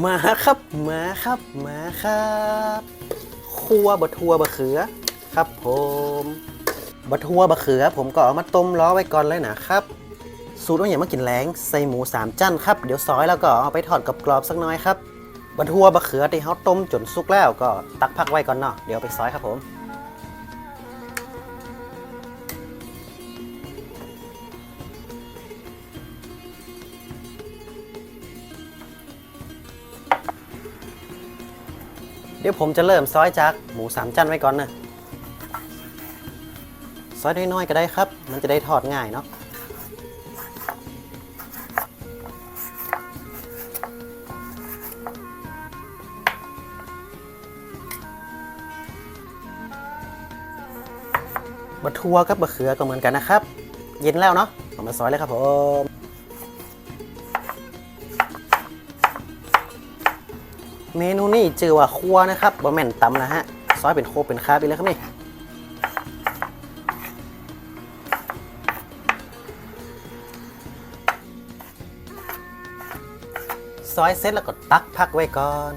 มาครับมาครับมาครับคัวบะทัวบะเขือ ครับผมบะทัวบะเขือ ผมก็เอามาต้มล้อไว้ก่อนเลยนะครับ สูตรว่าอย่ามากินแรงใส่หมูสามจั่นครับเดี๋ยวซอยแล้วก็เอาไปทอดกับกรอบสักหน้อยครับบะทัวบะเขือที่เขาต้มจนสุกแล้วก็ตักพักไว้ก่อนเนาะเดี๋ยวไปซอยครับผม เดี๋ยวผมจะเริ่มซอยจากหมูสามจั่นไว้ก่อนนะซอยน้อยๆก็ได้ครับ มันจะได้ทอดง่ายเนาะบะทัวกับบะเขือก็เหมือนกันนะครับ เย็นแล้วเนาะเอามาซอยเลยครับผม เมนูนี้จือว่าครัวนะครับบะแม่นตำนะฮะ ซอยเป็นโคเป็นคาบอีกแล้วครับนี่ซอยเสร็จแล้วก็ตักพักไว้ก่อน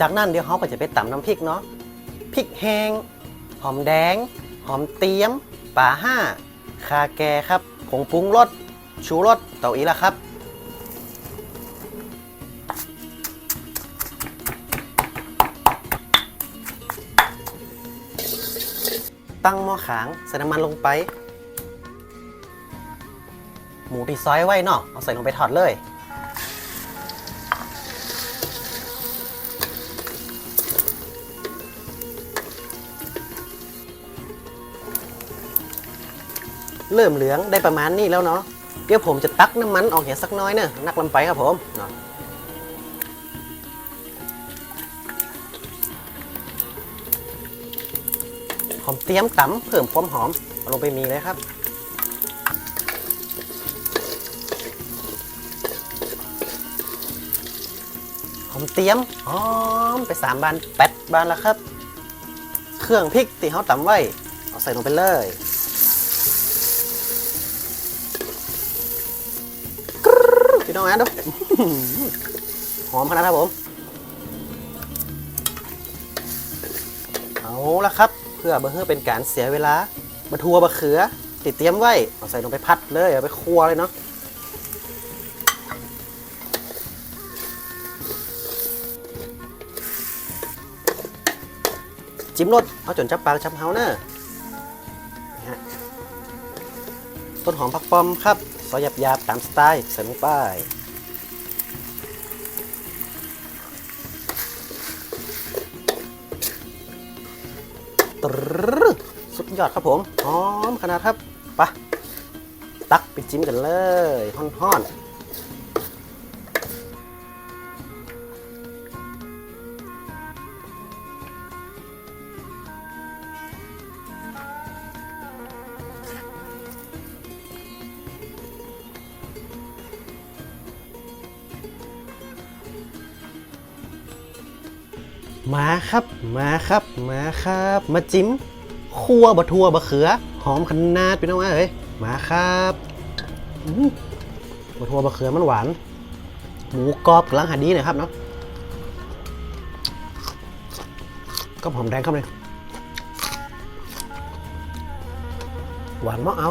จากนั้นเดี๋ยวเขาก็จะไปตำน้ำพริกเนาะ พริกแห้ง หอมแดง หอมเตียม ป่าห้า คาแกครับ ผงปรุงรสชูรสเต่าอีละครับตั้งหม้อขางใส่น้ำมันลงไป หมูที่ซอยไว้เนาะเอาใส่ลงไปทอดเลย เริ่มเหลืองได้ประมาณนี้แล้วเนาะเดี๋ยวผมจะตักน้ำมันออกเหี่ยสักน้อยเนอะนักลำไปครับผมเนาะหอมเตรียมตำเพิ่มความหอมเอาลงไปมีเลยครับหอมเตรียมหอมไปสามบานแปดบานแล้วครับ เครื่องพริกที่เขาตำไว้ เอาใส่ลงไปเลย พี่น้องอะดูหอมขนาดครับผมเอาละครับ เพื่อบะเพื่อเป็นการเสียเวลาบะทัวบะเขือ ติดเตรียมไว้เอาใส่ลงไปพัดเลยเอาไปคั่วเลยเนาะจิ้มรสเอาจนจับปลาจับเฮาเนอะนี่ฮะต้นหอมผักปอมครับ ซอยหยาบๆตามสไตล์ใส่ลงไปตรึดสุดยอดครับผมหอมขนาดครับไปะตักไปจิ้มกันเลยฮ้อนๆ มาครับ มาครับ มาครับ มาจิ้มคั่วบะทั่วบะเขือ หอมขนาดพี่น้องเอ้ยมาครับบะทั่วบะเขือมันหวาน หมูกรอบกำลังหาดีหน่อยครับเนาะก็หอมแดงเข้าไปเลยหวานมากเอา